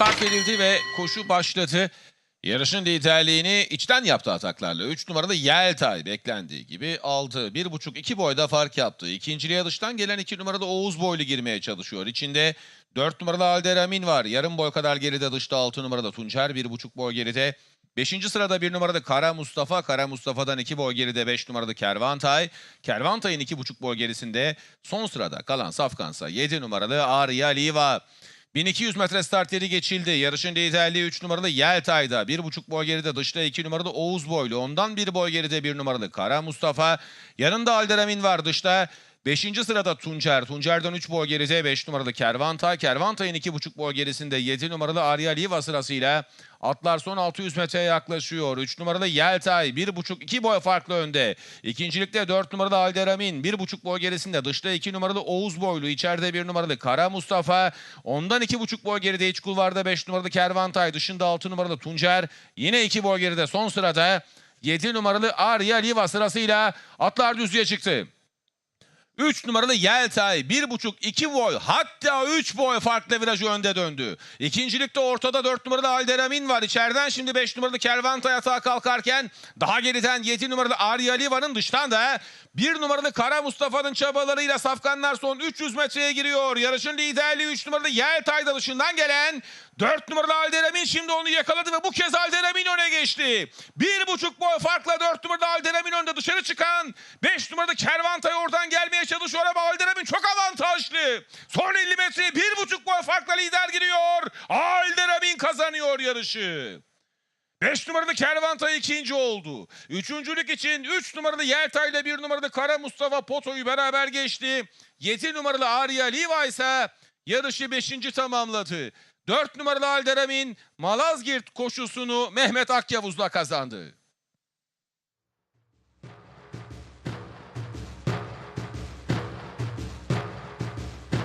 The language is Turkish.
start verildi ve koşu başladı. Yarışın liderliğini içten yaptı ataklarla. 3 numaralı Yeltay beklendiği gibi aldı. 1.5-2 boyda fark yaptı. İkinciliğe dıştan gelen 2 numaralı Oğuz boylu girmeye çalışıyor. İçinde 4 numaralı Alderamin var. Yarım boy kadar geride dışta 6 numaralı Tuncer. 1.5 boy geride. 5. sırada 1 numaralı Kara Mustafa. Kara Mustafa'dan 2 boy geride 5 numaralı Kervantay. Kervantay'ın 2.5 boy gerisinde son sırada kalan Safkansa 7 numaralı Arya Liva. 1200 metre start yeri geçildi. Yarışın liderliği 3 numaralı Yeltay'da. 1.5 boy geride dışta 2 numaralı Oğuz Boylu. Ondan 1 boy geride 1 numaralı Kara Mustafa. Yanında Alderamin var dışta. 5. sırada Tuncer. Tuncer'den 3 boy geride 5 numaralı Kervantay. Kervantay'ın 2.5 boy gerisinde 7 numaralı Arya Liva sırasıyla atlar son 600 metreye yaklaşıyor. 3 numaralı Yeltay 1.5-2 boy farklı önde. İkincilikte 4 numaralı Alderamin 1.5 boy gerisinde. Dışta 2 numaralı Oğuz Boylu. içeride 1 numaralı Kara Mustafa. Ondan 2.5 boy geride iç kulvarda 5 numaralı Kervantay. Dışında 6 numaralı Tuncer. Yine 2 boy geride son sırada 7 numaralı Arya Liva sırasıyla atlar düzlüğe çıktı. 3 numaralı Yeltay 1.5-2 boy hatta 3 boy farklı virajı önde döndü. İkincilikte ortada 4 numaralı Alderamin var. İçeriden şimdi 5 numaralı Kervantay atağa kalkarken daha geriden 7 numaralı Arya Liva'nın dıştan da 1 numaralı Kara Mustafa'nın çabalarıyla Safkanlar son 300 metreye giriyor. Yarışın liderliği 3 numaralı Yeltay'da dışından gelen 4 numaralı Alderamin şimdi onu yakaladı ve bu kez Alderamin geçti. 1.5 boy farkla 4 numaralı Alderamin önde dışarı çıkan 5 numaralı Kervantay oradan gelmeye çalışıyor ama Alderamin çok avantajlı. Son 50 metreye 1.5 boy farkla lider giriyor. Alderamin kazanıyor yarışı. 5 numaralı Kervantay ikinci oldu. Üçüncülük için 3 numaralı Yeltay ile 1 numaralı Kara Mustafa Poto'yu beraber geçti. 7 numaralı Arya Liva ise yarışı 5. tamamladı. 4 numaralı Alderamin Malazgirt koşusunu Mehmet Akyavuz'la kazandı.